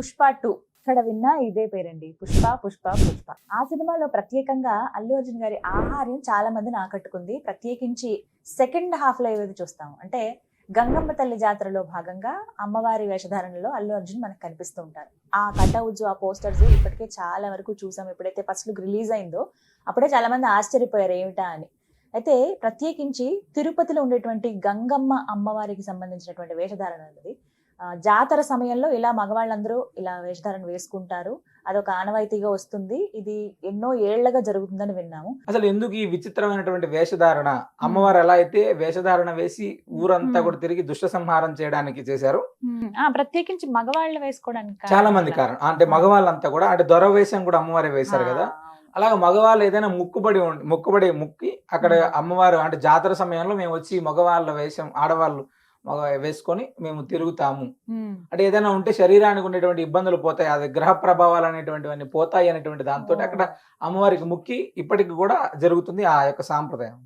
Pushpa two. ఇక్కడ విన్న ఇదే పేరండి. పుష్ప పుష్ప పుష్ప. ఆ సినిమాలో ప్రత్యేకంగా అల్లు అర్జున్ గారి ఆహార్యం చాలా మందిని ఆకట్టుకుంది. ప్రత్యేకించి సెకండ్ హాఫ్లో ఏదైతే చూస్తాం అంటే గంగమ్మ తల్లి జాతరలో భాగంగా అమ్మవారి వేషధారణలో అల్లు అర్జున్ మనకు కనిపిస్తూ ఉంటారు. ఆ కటౌట్స్ ఆ పోస్టర్స్ ఇప్పటికే చాలా వరకు చూసాం. ఎప్పుడైతే ఫస్ట్ లుక్ రిలీజ్ అయిందో అప్పుడే చాలా మంది ఆశ్చర్యపోయారు ఏమిటా అని. అయితే ప్రత్యేకించి తిరుపతిలో ఉండేటువంటి గంగమ్మ అమ్మవారికి సంబంధించినటువంటి వేషధారణ అనేది జాతర సమయంలో ఇలా మగవాళ్ళందరూ ఇలా వేషధారణ వేసుకుంటారు. అదొక ఆనవాయితీగా వస్తుంది. ఇది ఎన్నో ఏళ్ళగా జరుగుతుందని విన్నాము. అసలు ఎందుకు ఈ విచిత్రమైనటువంటి వేషధారణ? అమ్మవారు ఎలా అయితే వేషధారణ వేసి ఊరంతా. కూడా తిరిగి దుష్ట సంహారం చేయడానికి చేశారు? ప్రత్యేకించి మగవాళ్ళు వేసుకోవడానికి చాలా మంది కారణం. అంటే మగవాళ్ళంతా కూడా అంటే దొర వేషం కూడా అమ్మవారే వేశారు కదా? అలాగే మగవాళ్ళు ఏదైనా ముక్కుబడి ముక్కుబడి ముక్కి అక్కడ. అమ్మవారు అంటే జాతర సమయంలో మేము వచ్చి మగవాళ్ళ వేషం ఆడవాళ్ళు వేసుకొని మేము తిరుగుతాము. అంటే ఏదైనా ఉంటే శరీరానికి ఉండేటువంటి ఇబ్బందులు పోతాయి అది గ్రహ ప్రభావాలు అనేటువంటివన్నీ పోతాయి అనేటువంటి దాంతో అక్కడ అమ్మవారికి ముక్కి ఇప్పటికి కూడా జరుగుతుంది ఆ యొక్క సాంప్రదాయం.